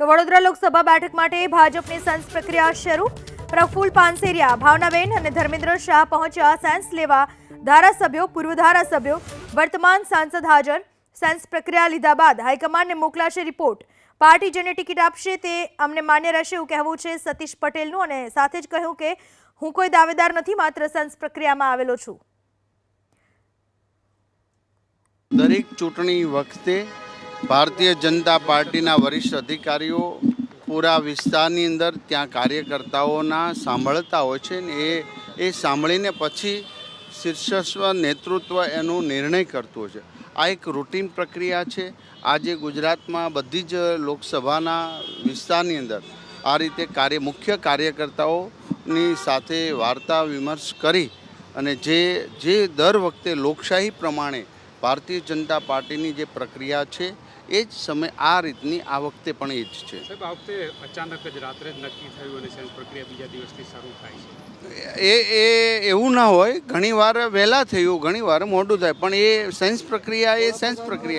તો વડોદરા લોકસભા બેઠક માટે ભાજપની સેન્સ પ્રક્રિયા શરૂ. પ્રફુલ પાનસેરિયા, ભાવનાબેન અને ધર્મેન્દ્ર શાહ પહોંચ્યા સેન્સ લેવા ધારાસભ્યો, પૂર્વ ધારાસભ્યો, વર્તમાન સાંસદ હાજર. સેન્સ પ્રક્રિયા લીધા બાદ હાઈકમાન્ડને મોકલાશે રિપોર્ટ. પાર્ટી જેને ટિકિટ આપશે તે અમને માન્ય રહેશે એવું કહેવું છે સતીશ પટેલનું અને સાથે જ કહ્યું કે હું કોઈ દાવેદાર નથી, માત્ર સેન્સ પ્રક્રિયામાં આવેલો છું. દરેક ચૂંટણી વખતે ભારતીય જનતા પાર્ટીના વરિષ્ઠ અધિકારીઓ પૂરા વિસ્તારની અંદર ત્યાં કાર્યકર્તાઓના સાંભળતા હોય છે ને એ એ સાંભળીને પછી શીર્ષસ્વ નેતૃત્વ એનો નિર્ણય કરતું હોય છે. આ એક રૂટીન પ્રક્રિયા છે. આજે ગુજરાતમાં બધી જ લોકસભાના વિસ્તારની અંદર આ રીતે કાર્ય, મુખ્ય કાર્યકર્તાઓની સાથે વાર્તા વિમર્શ કરી અને જે જે દર વખતે લોકશાહી પ્રમાણે ભારતીય જનતા પાર્ટીની જે પ્રક્રિયા છે એ જ સમય આ રીતની આ વખતે પણ એ જ છે. સાહેબ આ વખતે અચાનક જ રાત્રે જ નક્કી થયું અને સેન્સ પ્રક્રિયા બીજા દિવસથી શરૂ થાય છે. એ એ એવું ના હોય ઘણીવાર વહેલા થયું ઘણીવાર મોડું થાય પણ એ સાયન્સ પ્રક્રિયા એ સાયન્સ પ્રક્રિયા